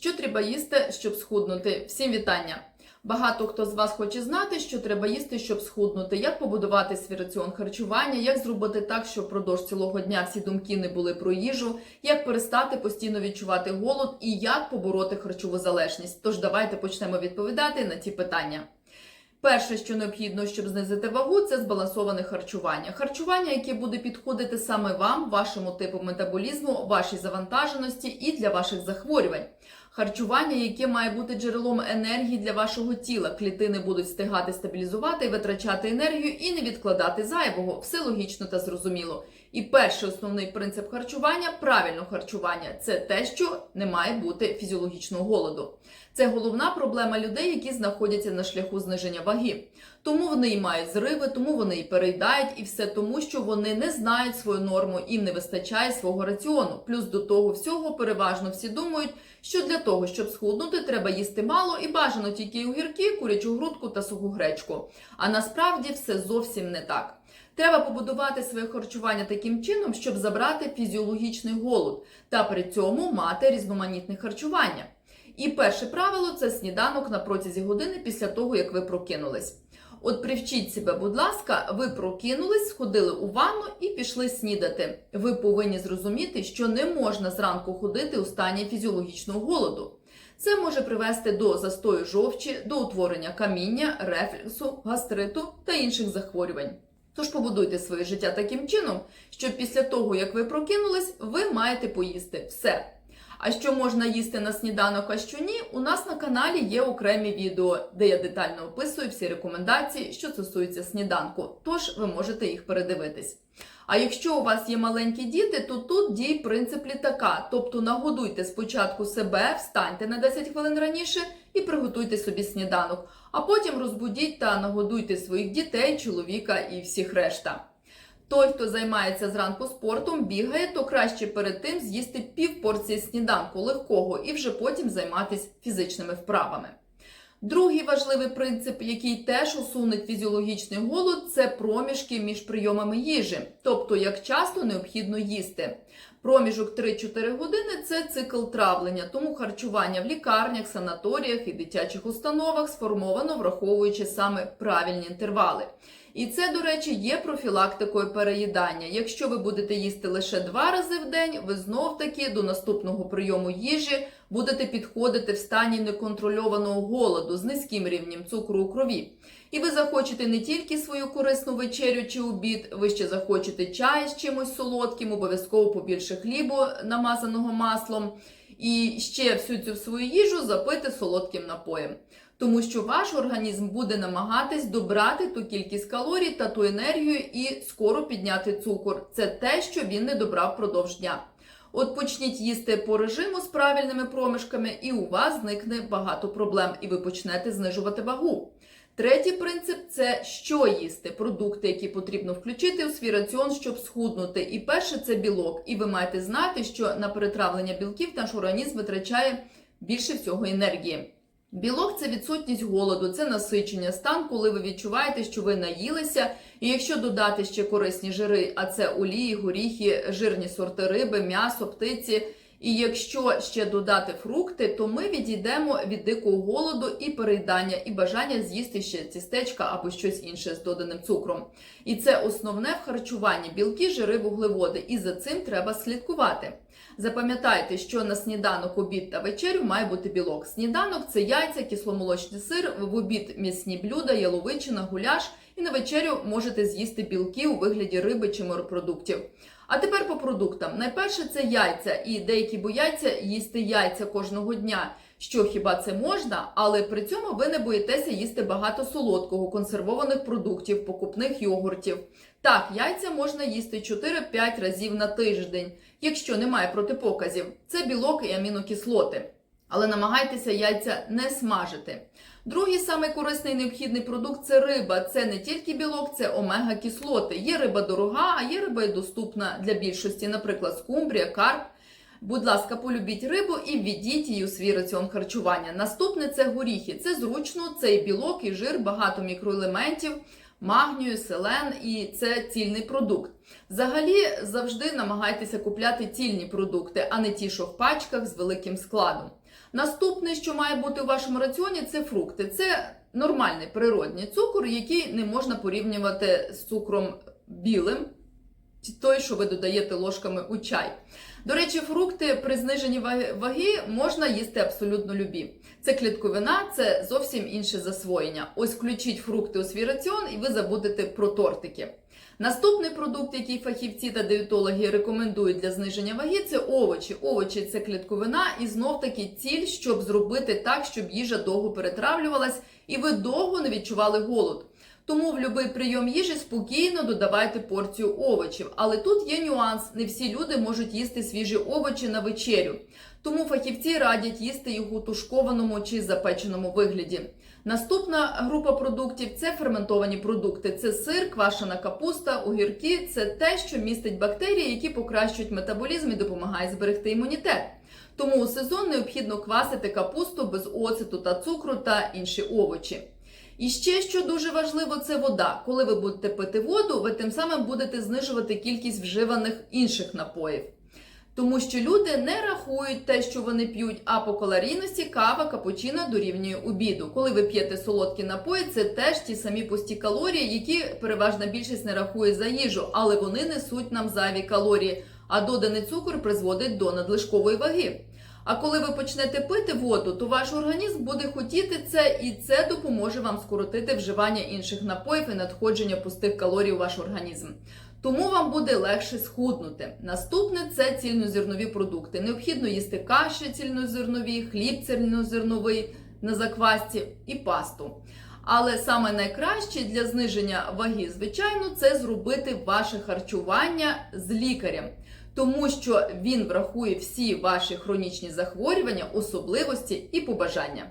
Що треба їсти, щоб схуднути? Всім вітання! Багато хто з вас хоче знати, що треба їсти, щоб схуднути, як побудувати свій раціон харчування, як зробити так, щоб впродовж цілого дня всі думки не були про їжу, як перестати постійно відчувати голод і як побороти харчову залежність. Тож давайте почнемо відповідати на ці питання. Перше, що необхідно, щоб знизити вагу, це збалансоване харчування. Харчування, яке буде підходити саме вам, вашому типу метаболізму, вашій завантаженості і для ваших захворювань. Харчування, яке має бути джерелом енергії для вашого тіла. Клітини будуть встигати стабілізувати витрачати енергію і не відкладати зайвого. Все логічно та зрозуміло. І перший основний принцип харчування правильного харчування це те, що не має бути фізіологічного голоду. Це головна проблема людей, які знаходяться на шляху зниження ваги. Тому вони і мають зриви, тому вони і переїдають, і все тому, що вони не знають свою норму, їм не вистачає свого раціону. Плюс до того всього переважно всі думають, що для того, щоб схуднути, треба їсти мало і бажано тільки огірки, курячу грудку та суху гречку. А насправді все зовсім не так. Треба побудувати своє харчування таким чином, щоб забрати фізіологічний голод та при цьому мати різноманітне харчування. І перше правило це сніданок на протязі години після того, як ви прокинулись. От привчіть себе, будь ласка, ви прокинулись, сходили у ванну і пішли снідати. Ви повинні зрозуміти, що не можна зранку ходити у стані фізіологічного голоду. Це може привести до застою жовчі, до утворення каміння, рефлюксу, гастриту та інших захворювань. Тож побудуйте своє життя таким чином, щоб після того, як ви прокинулись, ви маєте поїсти все. А що можна їсти на сніданок, а що ні, у нас на каналі є окремі відео, де я детально описую всі рекомендації, що стосуються сніданку. Тож ви можете їх передивитись. А якщо у вас є маленькі діти, то тут діє принцип літака. Тобто нагодуйте спочатку себе, встаньте на 10 хвилин раніше і приготуйте собі сніданок, а потім розбудіть та нагодуйте своїх дітей, чоловіка і всіх решта. Той, хто займається зранку спортом, бігає, то краще перед тим з'їсти пів порції сніданку легкого і вже потім займатися фізичними вправами. Другий важливий принцип, який теж усунить фізіологічний голод, це проміжки між прийомами їжі, тобто як часто необхідно їсти. Проміжок 3-4 години це цикл травлення, тому харчування в лікарнях, санаторіях і дитячих установах сформовано, враховуючи саме правильні інтервали. І це, до речі, є профілактикою переїдання. Якщо ви будете їсти лише два рази в день, ви знов таки до наступного прийому їжі будете підходити в стані неконтрольованого голоду з низьким рівнем цукру у крові. І ви захочете не тільки свою корисну вечерю чи обід, ви ще захочете чай з чимось солодким, обов'язково побільше хлібу, намазаного маслом, і ще всю цю свою їжу запити солодким напоєм. Тому що ваш організм буде намагатись добрати ту кількість калорій та ту енергію і скоро підняти цукор. Це те, що він не добрав впродовж дня. От почніть їсти по режиму з правильними проміжками, і у вас зникне багато проблем, і ви почнете знижувати вагу. Третій принцип це що їсти, продукти, які потрібно включити у свій раціон, щоб схуднути. І перше це білок. І ви маєте знати, що на перетравлення білків наш організм витрачає більше всього енергії. Білок це відсутність голоду, це насичення, стан, коли ви відчуваєте, що ви наїлися. І якщо додати ще корисні жири, а це олії, горіхи, жирні сорти риби, м'ясо, птиці. І якщо ще додати фрукти, то ми відійдемо від дикого голоду і переїдання, і бажання з'їсти ще тістечка або щось інше з доданим цукром. І це основне в харчуванні білки, жири, вуглеводи. І за цим треба слідкувати. Запам'ятайте, що на сніданок, обід та вечерю має бути білок. Сніданок це яйця, кисломолочний сир, в обід м'ясні блюда, яловичина, гуляш. І на вечерю можете з'їсти білки у вигляді риби чи морепродуктів. А тепер по продуктам. Найперше це яйця, і деякі бояться їсти яйця кожного дня. Що хіба це можна, але при цьому ви не боїтеся їсти багато солодкого, консервованих продуктів, покупних йогуртів. Так, яйця можна їсти 4-5 разів на тиждень, якщо немає протипоказів. Це білок і амінокислоти. Але намагайтеся яйця не смажити. Другий самий корисний необхідний продукт це риба. Це не тільки білок, це омега-кислоти. Є риба дорога, а є риба і доступна для більшості, наприклад, скумбрія, карп. Будь ласка, полюбіть рибу і введіть її у свій раціон харчування. Наступне це горіхи. Це зручно, це і білок, і жир, багато мікроелементів. магнію, селен, і це цільний продукт. Взагалі завжди намагайтеся купляти цільні продукти, а не ті, що в пачках з великим складом. Наступне, що має бути у вашому раціоні, це фрукти. Це нормальний природний цукор, який не можна порівнювати з цукром білим, той, що ви додаєте ложками у чай. До речі, фрукти при зниженні ваги- можна їсти абсолютно любі. Це клітковина, це зовсім інше засвоєння. Ось включіть фрукти у свій раціон, і ви забудете про тортики. Наступний продукт, який фахівці та диетологи рекомендують для зниження ваги, це овочі. Овочі це клітковина і знов таки ціль, щоб зробити так, щоб їжа довго перетравлювалась і ви довго не відчували голод. Тому в будь-який прийом їжі спокійно додавайте порцію овочів. Але тут є нюанс: не всі люди можуть їсти свіжі овочі на вечерю. Тому фахівці радять їсти їх у тушкованому чи запеченому вигляді. Наступна група продуктів це ферментовані продукти. Це сир, квашена капуста, огірки. Це те, що містить бактерії, які покращують метаболізм і допомагають зберегти імунітет. Тому у сезон необхідно квасити капусту без оцету та цукру та інші овочі. І ще що дуже важливо, це вода. Коли ви будете пити воду, ви тим самим будете знижувати кількість вживаних інших напоїв. Тому що люди не рахують те, що вони п'ють, а по калорійності кава капучино дорівнює обіду. Коли ви п'єте солодкі напої, це теж ті самі пусті калорії, які переважна більшість не рахує за їжу, але вони несуть нам зайві калорії. А доданий цукор призводить до надлишкової ваги. А коли ви почнете пити воду, то ваш організм буде хотіти це, і це допоможе вам скоротити вживання інших напоїв і надходження пустих калорій у ваш організм. Тому вам буде легше схуднути. Наступне це цільнозернові продукти. Необхідно їсти каші цільнозернові, хліб цільнозерновий на заквасці і пасту. Але саме найкраще для зниження ваги, звичайно, це зробити ваше харчування з лікарем, тому що він врахує всі ваші хронічні захворювання, особливості і побажання.